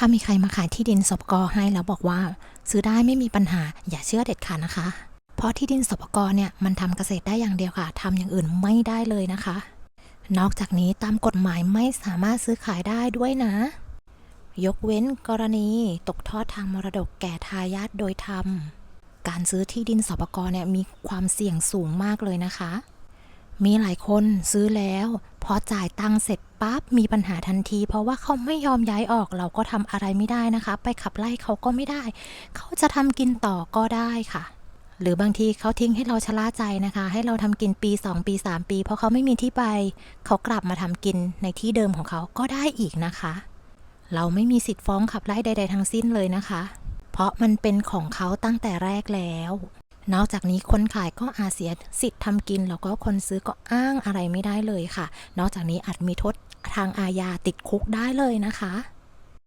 ถ้ามีใครมาขายที่ดินสปกให้แล้วบอกว่า ซื้อได้ไม่มีปัญหาอย่าเชื่อเด็ดขาดนะคะ เพราะที่ดินสปกเนี่ยมันทำเกษตรได้อย่างเดียวค่ะทำอย่างอื่นไม่ได้เลยนะคะ นอกจากนี้ตามกฎหมายไม่สามารถซื้อขายได้ด้วยนะ ยกเว้นกรณีตกทอดทางมรดกแก่ทายาทโดยธรรมการซื้อที่ดินสปกเนี่ยมีความเสี่ยงสูงมากเลยนะคะ มีหลายคนซื้อแล้ว อจ่ายตังเสร็จปั๊บมีปัญหาทันที เพราะว่าเขาไม่ยอมย้ายออกเราก็ทำอะไรไม่ได้นะคะ ไปขับไล่เขาก็ไม่ได้ เขาจะทำกินต่อก็ได้ค่ะ หรือบางทีเขาทิ้งให้เราชะล่าใจนะคะ ให้เราทำกินปี 2 ปี 3 ปี เพราะเขาไม่มีที่ไป เขากลับมาทำกินในที่เดิมของเขาก็ได้อีกนะคะ เราไม่มีสิทธิ์ฟ้องขับไล่ใด ๆ ทั้งสิ้นเลยนะคะ เพราะมันเป็นของเขาตั้งแต่แรกแล้ว นอกจากนี้คนขายก็อาจเสียสิทธิ์ทำกิน แล้วก็คนซื้อก็อ้างอะไรไม่ได้เลยค่ะ นอกจากนี้อาจมีโทษทางอาญาติดคุกได้เลยนะคะ